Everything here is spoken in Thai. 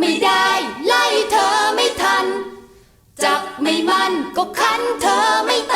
ไม่ได้ ไล่เธอไม่ทัน จับไม่มันก็คันเธอไม่ต